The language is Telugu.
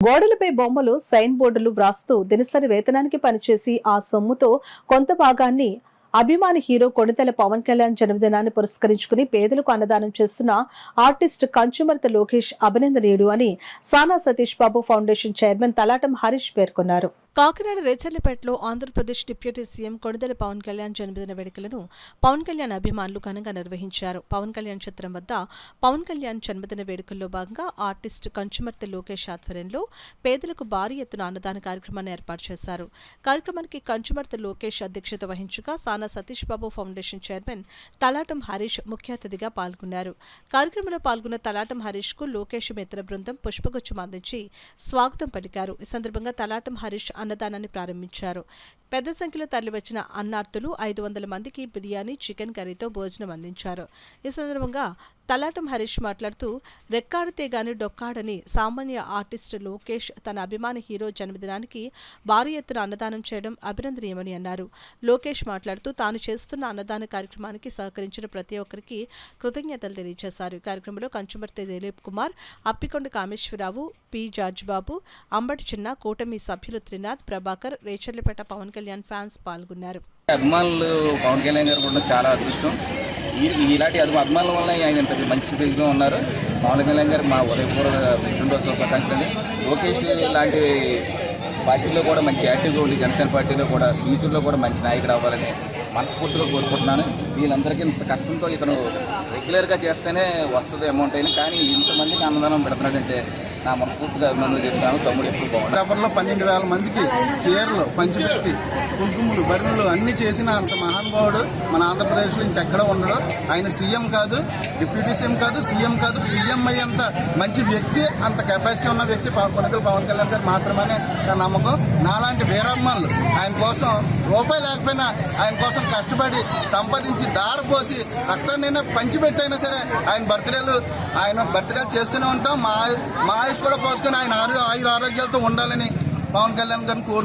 గోడలపై బొమ్మలు సైన్ బోర్డులు వ్రాస్తూ దినసరి వేతనానికి పనిచేసి ఆ సొమ్ముతో కొంత భాగాన్ని అభిమాని హీరో కొణితెల పవన్ కళ్యాణ్ జన్మదినాన్ని పురస్కరించుకుని పేదలకు అన్నదానం చేస్తున్న ఆర్టిస్ట్ కంచుమర్త లోకేష్ అభినందనీయుడు అని సానా సతీష్ బాబు ఫౌండేషన్ చైర్మన్ తలాటం హరీష్ పేర్కొన్నారు. కాకినాడ రేచర్లపేటలో ఆంధ్రప్రదేశ్ డిప్యూటీ సీఎం కొణిదెల పవన్ కళ్యాణ్ జన్మదిన వేడుకలను పవన్ కళ్యాణ్ అభిమానులు ఘనంగా నిర్వహించారు. పవన్ కళ్యాణ్ చిత్రం వద్ద పవన్ కళ్యాణ్ జన్మదిన వేడుకల్లో భాగంగా ఆర్టిస్ట్ కంచుమర్తి లోకేష్ ఆధ్వర్యంలో పేదలకు భారీ ఎత్తున అన్నదాన కార్యక్రమాన్ని ఏర్పాటు చేశారు. కార్యక్రమానికి కంచుమర్తి లోకేష్ అధ్యక్షత వహించగా సానా సతీష్ బాబు ఫౌండేషన్ చైర్మన్ తలాటం హరీష్ ముఖ్య అతిథిగా పాల్గొన్నారు. కార్యక్రమంలో పాల్గొన్న తలాటం హరీష్కు లోకేష్ మిత్ర బృందం పుష్పగుచ్చం అందించి స్వాగతం పలికారు. ఈ సందర్భంగా తలాటం హరీష్ అన్నదానాన్ని ప్రారంభించారు. పెద్ద సంఖ్యలో తరలివచ్చిన అన్నార్థులు ఐదు వందల మందికి బిర్యానీ చికెన్ కర్రీతో భోజనం అందించారు. ఈ సందర్భంగా తలాటం హరీష్ మాట్లాడుతూ రెక్కాడితే గాని డొక్కాడని సామాన్య ఆర్టిస్ట్ లోకేష్ తన అభిమాని హీరో జన్మదినానికి భారీ ఎత్తున అన్నదానం చేయడం అభినందనీయమని అన్నారు. లోకేష్ మాట్లాడుతూ తాను చేస్తున్న అన్నదాన కార్యక్రమానికి సహకరించిన ప్రతి ఒక్కరికి కృతజ్ఞతలు తెలియజేశారు. కార్యక్రమంలో కంచుమర్తి దిలీప్ కుమార్ అప్పికొండ కామేశ్వరరావు పి. జార్జ్బాబు అంబటి చిన్న కూటమి సభ్యులు త్రినాథ్ ప్రభాకర్ రేచర్లపేట పవన్ కళ్యాణ్ ఫ్యాన్స్ పాల్గొన్నారు. అభిమానులు పవన్ కళ్యాణ్ గారు కూడా చాలా అదృష్టం. ఇలాంటి అది అభిమానుల వల్ల ఆయన ఇంత మంచి స్థితిలో ఉన్నారు. పవన్ కళ్యాణ్ గారు మా ఉదయపూర్వ పుట్టినరోజు శుభాకాంక్షలు లోకేష్ లాంటి పార్టీలో కూడా మంచి యాక్టివ్గా ఉండి జనసేన పార్టీలో కూడా ఫ్యూచర్లో కూడా మంచి నాయకుడు అవ్వాలని మనస్ఫూర్తిగా కోరుకుంటున్నాను. వీళ్ళందరికీ ఇంత కష్టంతో ఇతను రెగ్యులర్గా చేస్తేనే వస్తుంది అమౌంట్ అయినా కానీ ఇంతమందికి అన్నదానం పెడుతున్నాడంటే నా మనస్ఫూర్తిగా అభిమానులు చెప్తాను తమ్ముడు ఎప్పుడు బాగుంటాడు పేపర్లో పన్నెండు వేల మందికి చీరలు పంచిపెట్టి కుంకుమలు బరువులు అన్ని చేసిన అంత మహానుభావుడు మన ఆంధ్రప్రదేశ్లో ఇంకెక్కడ ఉండడు. ఆయన సీఎం కాదు డిప్యూటీ సీఎం కాదు సీఎం కాదు పిఎంఐ అంత మంచి వ్యక్తి అంత కెపాసిటీ ఉన్న వ్యక్తి పవన్ పవన్ కళ్యాణ్ గారు మాత్రమే నా నమ్మకం. నాలాంటి వీరాభిమానులు ఆయన కోసం రూపాయి లేకపోయినా ఆయన కోసం కష్టపడి సంపాదించి పోసి దార పోసి రక్తాన్ని పంచిపెట్టైనా సరే ఆయన బర్త్డేలు ఆయన బర్త్డే చేస్తూనే ఉంటాం. మా మా ఆయుష్ కూడా పోసుకొని ఆయన ఆరు ఆయుర ఆరోగ్యాలతో ఉండాలని పవన్ కళ్యాణ్ గారిని కోరు